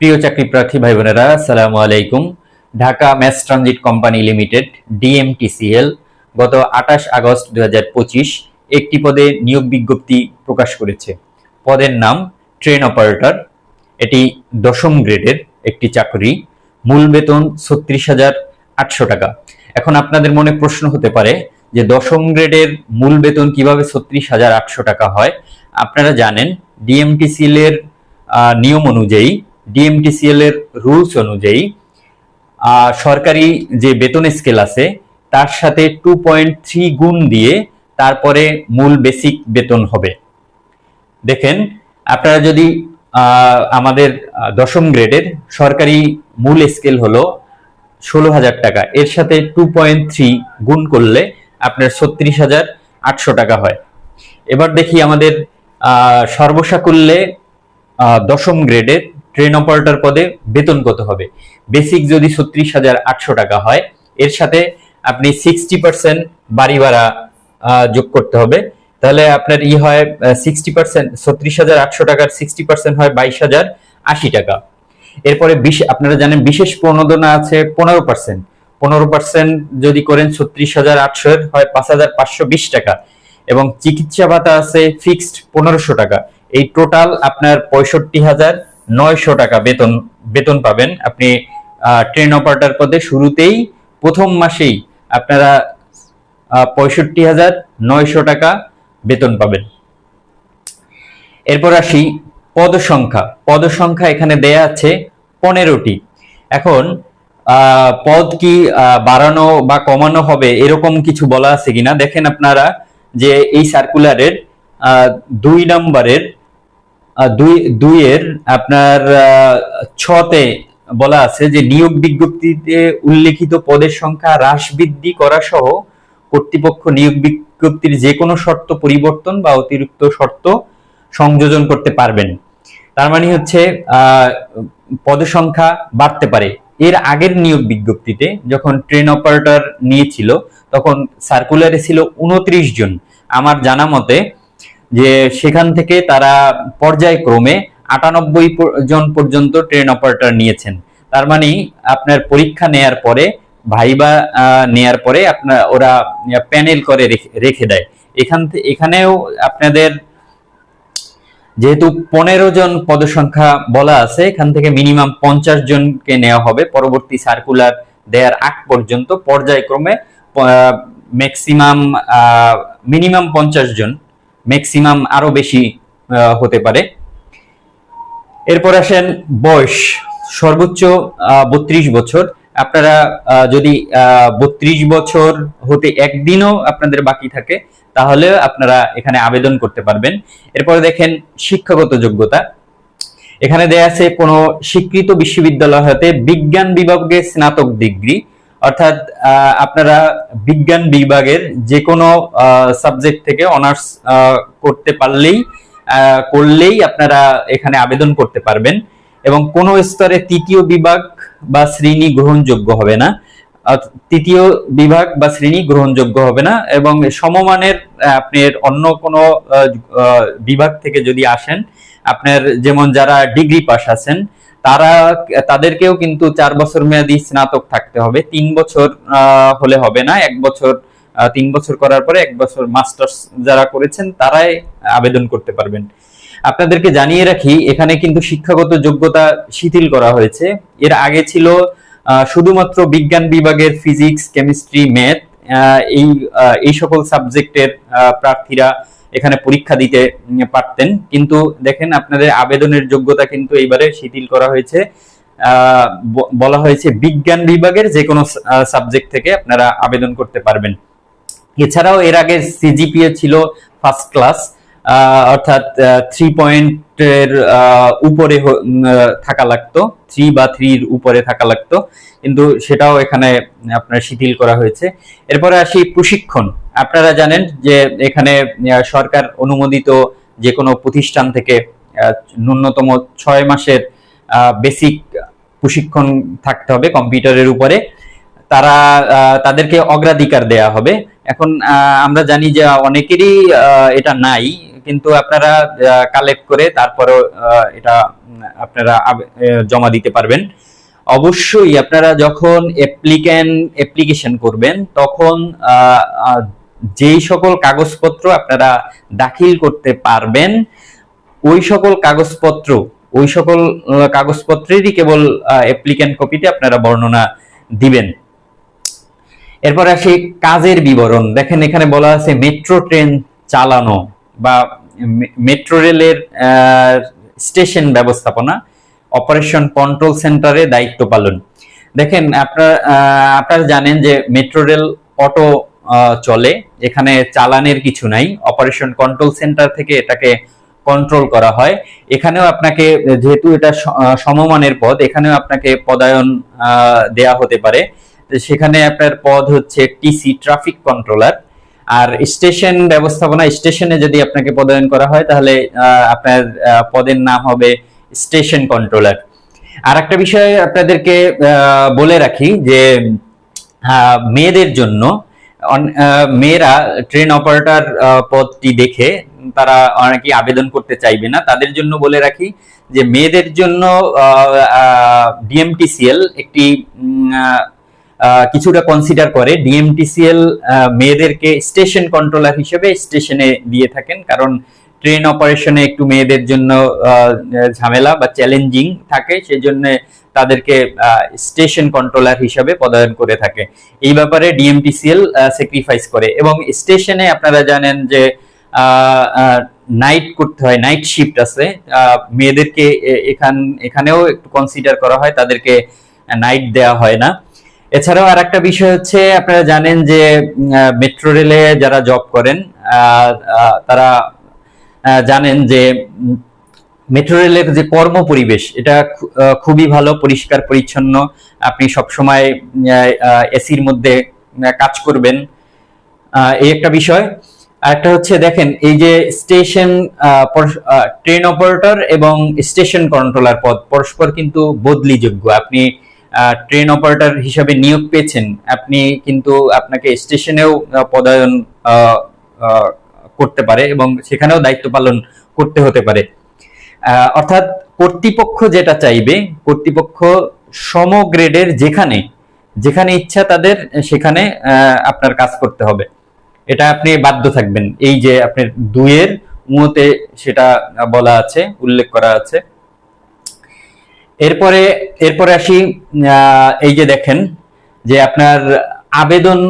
প্রিয় চাকরি প্রার্থী ভাই বোনেরা আসসালামু আলাইকুম। Dhaka mass transit company limited, DMTCL, গত আঠাশ আগস্ট দু হাজার পঁচিশ একটি পদে নিয়োগ বিজ্ঞপ্তি প্রকাশ করেছে। পদের নাম ট্রেন অপারেটর। এটি দশম গ্রেডের একটি চাকরি। মূল বেতন ছত্রিশ হাজার আটশো টাকা। এখন আপনাদের মনে প্রশ্ন হতে পারে যে দশম গ্রেডের মূল বেতন কীভাবে ছত্রিশ হাজার আটশো টাকা হয়? আপনারা জানেন, ডিএমটিসিএল এর নিয়ম অনুযায়ী ডিএমটিসিএল এর রুলস অনুযায়ী সরকারি যে বেতন স্কেল আছে, তার সাথে টু পয়েন্ট থ্রি গুণ দিয়ে তারপরে মূল বেসিক বেতন হবে। দেখেন, আপনারা যদি আমাদের দশম গ্রেডের সরকারি মূল স্কেল হলো ষোলো হাজার টাকা, এর সাথে টু পয়েন্ট থ্রি গুণ করলে আপনার ছত্রিশ হাজার আটশো টাকা হয়। এবার দেখি আমাদের সর্বসাকুল্যে দশম গ্রেডের ট্রেন অপারেটর পদে বেতন কত হবে। বেসিক যদি ছত্রিশ হাজার আটশো টাকা হয়, এর সাথে আপনি সিক্সটি পার্সেন্ট বাড়ি ভাড়া যোগ করতে হবে। তাহলে আপনার ই হয় সিক্সটি পার্সেন্ট, ছত্রিশ হাজার আটশো টাকার সিক্সটি পার্সেন্ট হয় বাইশ হাজার আশি টাকা। এরপরে বিশ, আপনারা জানেন বিশেষ প্রণোদনা আছে পনেরো পার্সেন্ট। পনেরো পার্সেন্ট যদি করেন ছত্রিশ হাজার আটশো হয় পাঁচ হাজার পাঁচশো বিশ টাকা। এবং চিকিৎসা ভাতা আছে ফিক্সড পনেরোশো টাকা। এই টোটাল আপনার পঁয়ষট্টি হাজার নয়শো টাকা বেতন বেতন পাবেন। আপনি ট্রেন অপারেটর পদে শুরুতেই প্রথম মাসেই আপনারা পঁয়ষট্টি হাজার নয়শো টাকা বেতন পাবেন। এরপর আসি পদ সংখ্যা। পদ সংখ্যা এখানে দেয়া আছে পনেরোটি। এখন পদ কি বাড়ানো বা কমানো হবে এরকম কিছু বলা আছে কিনা? দেখেন আপনারা যে এই সার্কুলারের দুই নম্বরের দুই, দুইয়ের আপনার ছতে বলা আছে যে নিয়োগ বিজ্ঞপ্তিতে উল্লেখিত পদের সংখ্যা হ্রাস বৃদ্ধি করা সহ কর্তৃপক্ষ নিয়োগ বিজ্ঞপ্তির যে কোনো শর্ত পরিবর্তন বা অতিরিক্ত শর্ত সংযোজন করতে পারবেন। তার মানে হচ্ছে পদের সংখ্যা বাড়তে পারে। এর আগের নিয়োগ বিজ্ঞপ্তিতে যখন ট্রেন অপারেটর নিয়েছিল, তখন সার্কুলারে ছিল উনত্রিশ জন। আমার জানা মতে যে সেখান থেকে তারা পর্যায়ক্রমে আটানব্বই জন পর্যন্ত ট্রেন অপারেটর নিয়েছেন। তার মানে আপনার পরীক্ষা নেয়ার পরে, ভাইবা নেয়ার পরে আপনার ওরা প্যানেল করে রেখে- দেয়। এখান এখানেও আপনাদের যেহেতু পনেরো জন পদসংখ্যা বলা আছে, এখান থেকে মিনিমাম পঞ্চাশ জনকে নেওয়া হবে। পরবর্তী সার্কুলার দেওয়ার আগ পর্যন্ত পর্যায়ক্রমে ম্যাক্সিমাম মিনিমাম পঞ্চাশ জন। ম্যাক্সিমাম আরও বেশি হতে পারে। এরপর আসেন বয়স। সর্বোচ্চ বত্রিশ বছর। আপনারা যদি বত্রিশ বছর হতে একদিনও আপনাদের বাকি থাকে, তাহলে আপনারা এখানে আবেদন করতে পারবেন। এরপরে দেখেন শিক্ষাগত যোগ্যতা। এখানে দেয়া আছে কোনো স্বীকৃত বিশ্ববিদ্যালয় হতে বিজ্ঞান বিভাগে স্নাতক ডিগ্রি। অর্থাৎ আপনারা বিজ্ঞান বিভাগের যে কোনো সাবজেক্ট থেকে অনার্স করতে পারলেই করলেই আপনারা এখানে আবেদন করতে পারবেন এবং কোনো স্তরে তৃতীয় বিভাগ বা শ্রেণি গ্রহণযোগ্য হবে না। তৃতীয় বিভাগ বা শ্রেণি গ্রহণযোগ্য হবে না এবং সমমানের আপনার অন্য কোনো বিভাগ থেকে যদি আসেন, আপনার যেমন যারা ডিগ্রি পাস আছেন তারা, তাদেরকেও কিন্তু চার বছর মেয়াদি স্নাতক থাকতে হবে। তিন বছর হলে হবে না। এক বছর তিন বছর করার পরে এক বছর মাস্টার্স যারা করেছেন, তারাই আবেদন করতে পারবেন। আপনাদেরকে জানিয়ে রাখি, এখানে কিন্তু শিক্ষাগত যোগ্যতা শিথিল করা হয়েছে। এর আগে ছিল শুধুমাত্র বিজ্ঞান বিভাগের ফিজিক্স, কেমিস্ট্রি, ম্যাথ এই এই সকল সাবজেক্টের প্রার্থীরা এখানে পরীক্ষা দিতে পারতেন। কিন্তু দেখেন আপনাদের আবেদনের যোগ্যতা কিন্তু এইবারে শিথিল করা হয়েছে। বলা হয়েছে বিজ্ঞান বিভাগের যে কোনো সাবজেক্ট থেকে আপনারা আবেদন করতে পারবেন। এছাড়াও এর আগে সিজিপিএ ছিল ফার্স্ট ক্লাস অর্থাৎ থ্রি পয়েন্টের উপরে থাকা লাগতো। থ্রি বা থ্রির উপরে থাকা লাগতো। কিন্তু সেটাও এখানে আপনার শিথিল করা হয়েছে। এরপরে আসি প্রশিক্ষণ। আপনারা জানেন যে এখানে সরকার অনুমোদিত যে কোনো প্রতিষ্ঠান থেকে ন্যূনতম ছয় মাসের বেসিক প্রশিক্ষণ থাকতে হবে কম্পিউটারের উপরে। তারা তাদেরকে অগ্রাধিকার দেয়া হবে। এখন আমরা জানি যে অনেকেরই এটা নাই। কিন্তু আপনারা কালেক্ট করে তারপরে এটা আপনারা জমা দিতে পারবেন। অবশ্যই আপনারা যখন অ্যাপ্লিক্যান অ্যাপ্লিকেশন করবেন, তখন যেই সকল কাগজপত্র আপনারা দাখিল করতে পারবেন, ওই সকল কাগজপত্র, ওই সকল কাগজপত্রেরই কেবল অ্যাপ্লিক্যান্ট কপিতে আপনারা বর্ণনা দিবেন। এরপর আসি কাজের বিবরণ। দেখেন এখানে বলা আছে মেট্রো ট্রেন চালানো বা মেট্রো রেলের স্টেশন ব্যবস্থাপনা অপারেশন কন্ট্রোল সেন্টারে দায়িত্ব পালন। দেখেন, আপনারা আপনারা জানেন যে মেট্রো রেল অটো চলে, এখানে চালানের কিছু নাই। অপারেশন কন্ট্রোল সেন্টার থেকে এটাকে কন্ট্রোল করা হয়। এখানেও আপনাকে, যেহেতু এটা সমমানের পদ এখানেও আপনাকে পদায়ন দেয়া হতে পারে। সেখানে আপনার পদ হচ্ছে টিসি ট্রাফিক কন্ট্রোলার আর স্টেশন ব্যবস্থাপনা, স্টেশনে যদি আপনাকে পদায়ন করা হয়, তাহলে আপনার পদের নাম হবে স্টেশন কন্ট্রোলার। আর একটা বিষয় আপনাদেরকে বলে রাখি যে মেয়েদের জন্য মেয়েরা ট্রেন অপারেটর পদটি দেখে তারা অনেকেই আবেদন করতে চাইবে না। তাদের জন্য বলে রাখি যে, মেয়েদের জন্য ডিএমটিসিএল একটি কিছুটা কনসিডার করে ডিএমটিসিএল মেয়েদেরকে স্টেশন কন্ট্রোলার হিসেবে স্টেশনে দিয়ে থাকেন। কারণ ট্রেন অপারেশনে একটু মেয়েদের জন্য ঝামেলা বা চ্যালেঞ্জিং থাকে সেই জন্য তাদেরকে স্টেশন কন্ট্রোলার হিসাবে পদায়ন করে থাকে। এই ব্যাপারে ডিএমটিসিএল স্যাক্রিফাইস করে। এবং স্টেশনে আপনারা জানেন যে নাইট করতে হয় নাইট শিফট আছে। মেয়েদেরকে এখান, এখানেও একটু কনসিডার করা হয়, তাদেরকে নাইট দেওয়া হয় না। এছাড়াও আর একটা বিষয় হচ্ছে, আপনারা জানেন যে মেট্রো রেলে যারা জব করেন তারা জানেন যে মেট্রো রেলের যে কর্ম পরিবেশ, এটা খুবই ভালো, পরিষ্কার, পরিচ্ছন্ন। আপনি সবসময় এসির মধ্যে কাজ করবেন। এই একটা বিষয়। আর একটা হচ্ছে, দেখেন, এই যে স্টেশন ট্রেন অপারেটর এবং স্টেশন কন্ট্রোলার পদ, পরস্পর কিন্তু বদলিযোগ্য। আপনি ট্রেন অপারেটর হিসাবে নিয়োগ পেয়েছেন। আপনি কিন্তু আপনাকে স্টেশনেও পদায়ন করতে পারে এবং সেখানেও দায়িত্ব পালন করতে হতে পারে। অর্থাৎ কর্তৃপক্ষ যেটা চাইবে, কর্তৃপক্ষ সম গ্রেডের যেখানে যেখানে ইচ্ছা তাদের, সেখানে আপনার কাজ করতে হবে। এটা আপনি বাধ্য থাকবেন। এই যে আপনার দুইয়ের মুহূর্তে সেটা বলা আছে, উল্লেখ করা আছে। এরপরে এরপরে আসি এই যে দেখেন, যে আপনার আবেদন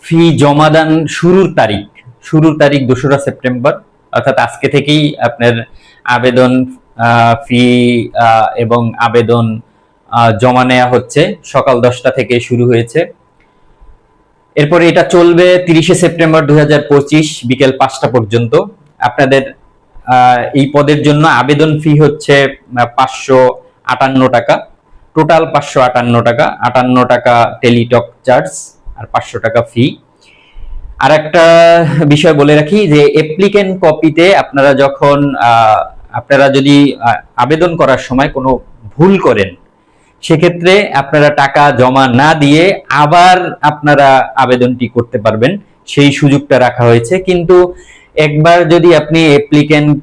ফি জমাদান শুরুর তারিখ শুরুর তারিখ দোসরা সেপ্টেম্বর, অর্থাৎ আজকে থেকেই আপনার আবেদন ফি এবং আবেদন জমা নেওয়া হচ্ছে, সকাল দশটা থেকে শুরু হয়েছে। এরপরে এটা চলবে তিরিশে সেপ্টেম্বর দুই হাজার পঁচিশ, বিকেল পাঁচটা পর্যন্ত। আপনাদের এই পদের জন্য আবেদন ফি হচ্ছে পাঁচশো আটান্ন টাকা। টোটাল পাঁচশো আটান্ন টাকা। আটান্ন টাকা টেলিটক চার্জ আর পাঁচশো টাকা ফি আর একটা বিষয় বলে রাখি যে অ্যাপ্লিকেন্ট কপিতে আপনারা যখন আপনারা যদি আবেদন করার সময় কোনো ভুল করেন, সেক্ষেত্রে আপনারা টাকা জমা না দিয়ে আবার আপনারা আবেদনটি করতে পারবেন। সেই সুযোগটা রাখা হয়েছে। কিন্তু একবার যদি আপনি অ্যাপ্লিকেন্ট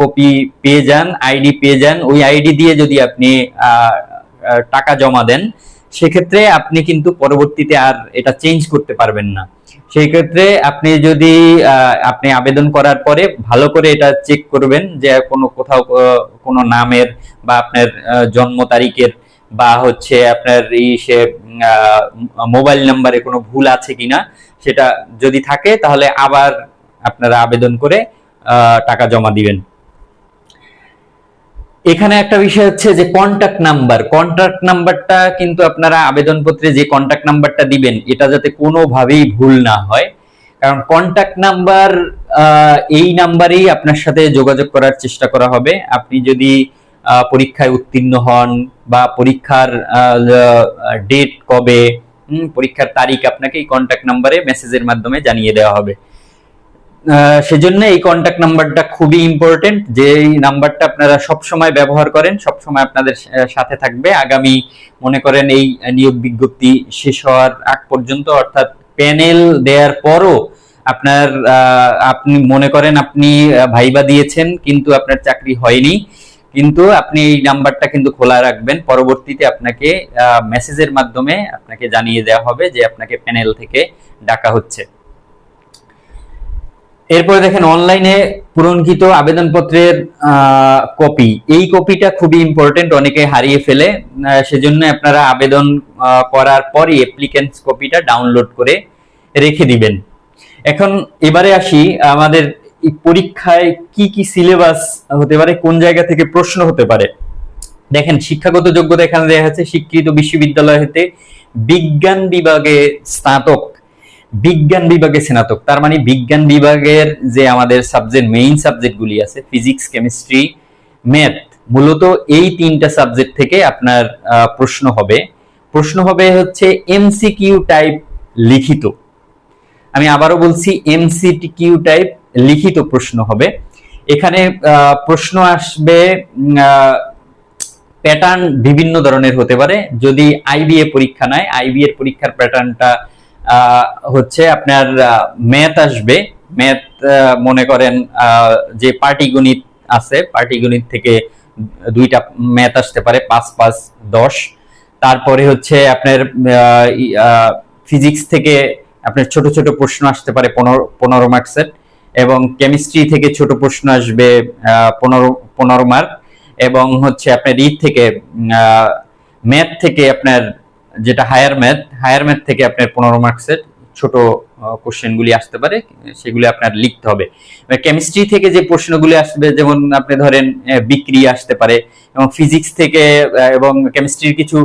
কপি পেয়ে যান আইডি পেয়ে যান, ওই আইডি দিয়ে যদি আপনি টাকা জমা দেন, সেক্ষেত্রে আপনি কিন্তু পরবর্তীতে আর এটা চেঞ্জ করতে পারবেন না। সেই ক্ষেত্রে আপনি যদি আপনি আবেদন করার পরে ভালো করে এটা চেক করবেন যে কোনো কোথাও কোনো নামের বা আপনার জন্ম তারিখের বা হচ্ছে আপনার এই সে মোবাইল নাম্বারে কোনো ভুল আছে কিনা, সেটা যদি থাকে তাহলে আবার আপনারা আবেদন করে টাকা জমা দিবেন। এখানে একটা বিষয় হচ্ছে যে কন্টাক্ট নাম্বার কন্টাক্ট নাম্বারটা কিন্তু আপনারা আবেদনপত্রে যে কন্টাক্ট নাম্বারটা দিবেন, এটা যাতে কোনোভাবেই ভুল না হয়। কারণ কন্টাক্ট নাম্বার এই নাম্বারেই আপনার সাথে যোগাযোগ করার চেষ্টা করা হবে। আপনি যদি পরীক্ষায় উত্তীর্ণ হন বা পরীক্ষার ডেট কবে পরীক্ষার তারিখ আপনাকে এই কন্টাক্ট নাম্বারে মেসেজের মাধ্যমে জানিয়ে দেওয়া হবে। সেজন্য এই কন্টাক্ট নাম্বারটা খুবই ইম্পর্টেন্ট যে এই নাম্বারটা আপনারা সব সময় ব্যবহার করেন সব সময় আপনাদের সাথে থাকবে। আগামী মনে করেন এই নিয়োগ বিজ্ঞপ্তি শেষ হওয়ার আগ পর্যন্ত, অর্থাৎ প্যানেল দেওয়ার পরও আপনার আপনি মনে করেন আপনি ভাইবা দিয়েছেন, কিন্তু আপনার চাকরি হয়নি। কিন্তু আপনি এই নাম্বারটা কিন্তু খোলা রাখবেন। পরবর্তীতে আপনাকে মেসেজের মাধ্যমে আপনাকে জানিয়ে দেওয়া হবে যে আপনাকে প্যানেল থেকে ডাকা হচ্ছে। এরপরে দেখেন অনলাইনে পূরণকৃত আবেদনপত্রের কপি এই কপিটা খুবই ইম্পর্টেন্ট অনেকে হারিয়ে ফেলে। সেজন্য আপনারা আবেদন করার পরই অ্যাপ্লিকেন্টস কপিটা ডাউনলোড করে রেখে দিবেন। এখন এবারে আসি, আমাদের পরীক্ষায় কি কি সিলেবাস হতে পারে, কোন জায়গা থেকে প্রশ্ন হতে পারে। দেখেন, শিক্ষাগত যোগ্যতা এখানে দেখা যাচ্ছে স্বীকৃত বিশ্ববিদ্যালয় হতে বিজ্ঞান বিভাগে স্নাতক। বিজ্ঞান বিভাগে স্নাতক। তার মানে বিজ্ঞান বিভাগের যে আমাদের সাবজেক্ট মেইন সাবজেক্টগুলি আছে ফিজিক্স কেমিস্ট্রি ম্যাথ মূলত এই তিনটা সাবজেক্ট থেকে আপনার প্রশ্ন হবে। প্রশ্ন হবে হচ্ছে এমসিকিউ টাইপ লিখিত। আমি আবারও বলছি এমসিকিউ টাইপ লিখিত প্রশ্ন হবে। এখানে প্রশ্ন আসবে প্যাটার্ন বিভিন্ন ধরনের হতে পারে। যদি আইবিএ পরীক্ষা নেয় আইবি এর পরীক্ষার প্যাটার্নটা হচ্ছে আপনার ম্যাথ আসবে। ম্যাথ মনে করেন যে পাটিগণিত আছে পাটিগণিত থেকে দুইটা ম্যাথ আসতে পারে, পাঁচ পাঁচ, দশ। তারপরে হচ্ছে আপনার ফিজিক্স থেকে আপনার ছোট ছোট প্রশ্ন আসতে পারে, পনেরো পনেরো মার্কসের এবং কেমিস্ট্রি থেকে ছোট প্রশ্ন আসবে পনেরো পনেরো মার্ক এবং হচ্ছে আপনার ই থেকে ম্যাথ থেকে আপনার যেটা হায়ার ম্যাথ হায়ার ম্যাথ থেকে আপনার পনেরো মার্কসের ছোট কোশ্চেনগুলি আসতে পারে, সেগুলি আপনার লিখতে হবে। কেমিস্ট্রি থেকে যে প্রশ্নগুলি আসবে, যেমন আপনি ধরেন বিক্রি আসতে পারে, এবং ফিজিক্স থেকে এবং কেমিস্ট্রির কিছু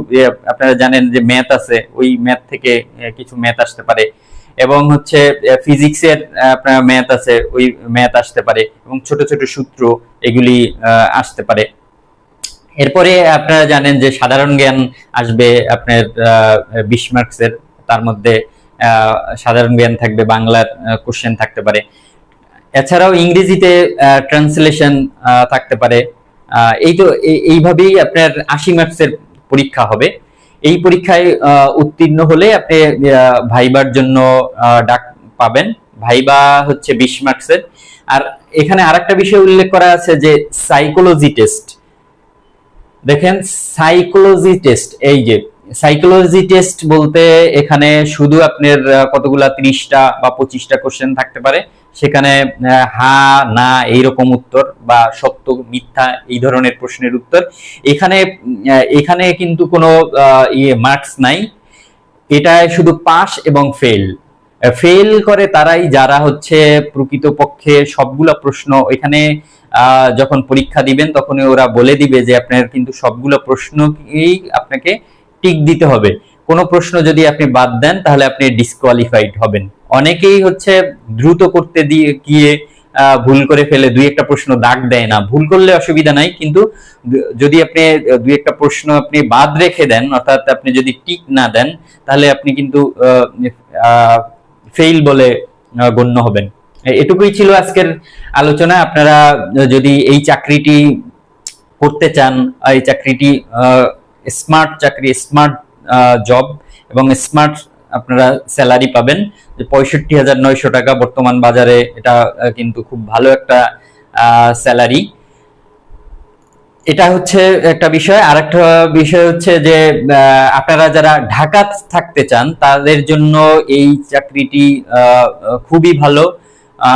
আপনারা জানেন যে ম্যাথ আছে, ওই ম্যাথ থেকে কিছু ম্যাথ আসতে পারে। এবং হচ্ছে ফিজিক্সের আপনার ম্যাথ আছে, ওই ম্যাথ আসতে পারে, এবং ছোট ছোট সূত্র এগুলি আসতে পারে। এরপরে আপনারা জানেন যে সাধারণ জ্ঞান আসবে আপনার বিশ মার্কসের, তার মধ্যে সাধারণ জ্ঞান থাকবে, বাংলার কোশ্চেন থাকতে পারে। এছাড়াও ইংরেজিতে ট্রান্সলেশন থাকতে পারে। এই তো, এই- এইভাবেই আপনার আশি মার্কসের পরীক্ষা হবে। এই পরীক্ষায় উত্তীর্ণ হলে আপনি ভাইবার জন্য ডাক পাবেন। ভাইবা হচ্ছে বিশ মার্কসের। আর এখানে আরেকটা বিষয় উল্লেখ করা আছে যে সাইকোলজি টেস্ট দেখেন সাইকোলজি টেস্ট এই যে সাইকোলজি টেস্ট বলতে এখানে শুধু আপনার কতগুলা ত্রিশটা বা পঁচিশটা কোশ্চেন থাকতে পারে। সেখানে হা, না, এইরকম উত্তর বা সত্য, মিথ্যা এই ধরনের প্রশ্নের উত্তর। এখানে এখানে কিন্তু কোনো ইয়ে মার্কস নাই। এটা শুধু পাস এবং ফেল ফেল করে তারাই যারা হচ্ছে প্রকৃতপক্ষে সবগুলা প্রশ্ন এখানে যখন পরীক্ষা দিবেন তখন ওরা বলে দিবে যে আপনার কিন্তু সবগুলো প্রশ্নকেই আপনাকে টিক দিতে হবে। কোনো প্রশ্ন যদি আপনি বাদ দেন তাহলে আপনি ডিসকোয়ালিফাইড হবেন। অনেকেই হচ্ছে দ্রুত করতে দিয়ে গিয়ে ভুল করে ফেলে দুই একটা প্রশ্ন দাগ দেয় না। ভুল করলে অসুবিধা নাই, কিন্তু যদি আপনি দুই একটা প্রশ্ন আপনি বাদ রেখে দেন, অর্থাৎ আপনি যদি টিক না দেন, তাহলে আপনি কিন্তু ফেইল বলে গণ্য হবেন। এটুকুই ছিল আজকের আলোচনা। আপনারা যদি এই চাকরিটি করতে চান এই চাকরিটি স্মার্ট চাকরি স্মার্ট জব এবং স্মার্ট আপনারা স্যালারি পাবেন, যে পঁয়ষট্টি হাজার নয়শো টাকা বর্তমান বাজারে এটা কিন্তু খুব ভালো একটা স্যালারি এটা হচ্ছে একটা বিষয়। আর একটা বিষয় হচ্ছে যে আপনারা যারা ঢাকা থাকতে চান, তাদের জন্য এই চাকরিটি খুবই ভালো।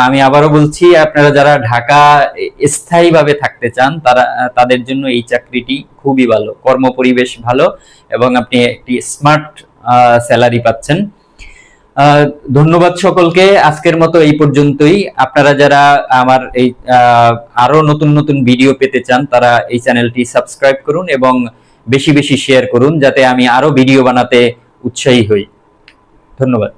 আমি আবারও বলছি, আপনারা যারা ঢাকা স্থায়ীভাবে থাকতে চান, তারা, তাদের জন্য এই চাকরিটি খুবই ভালো। কর্মপরিবেশ ভালো এবং আপনি একটি স্মার্ট স্যালারি পাচ্ছেন। ধন্যবাদ সকলকে। আজকের মতো এই পর্যন্তই। আপনারা যারা আমার এই আরও নতুন নতুন ভিডিও পেতে চান, তারা এই চ্যানেলটি সাবস্ক্রাইব করুন এবং বেশি বেশি শেয়ার করুন, যাতে আমি আরও ভিডিও বানাতে উৎসাহী হই। ধন্যবাদ।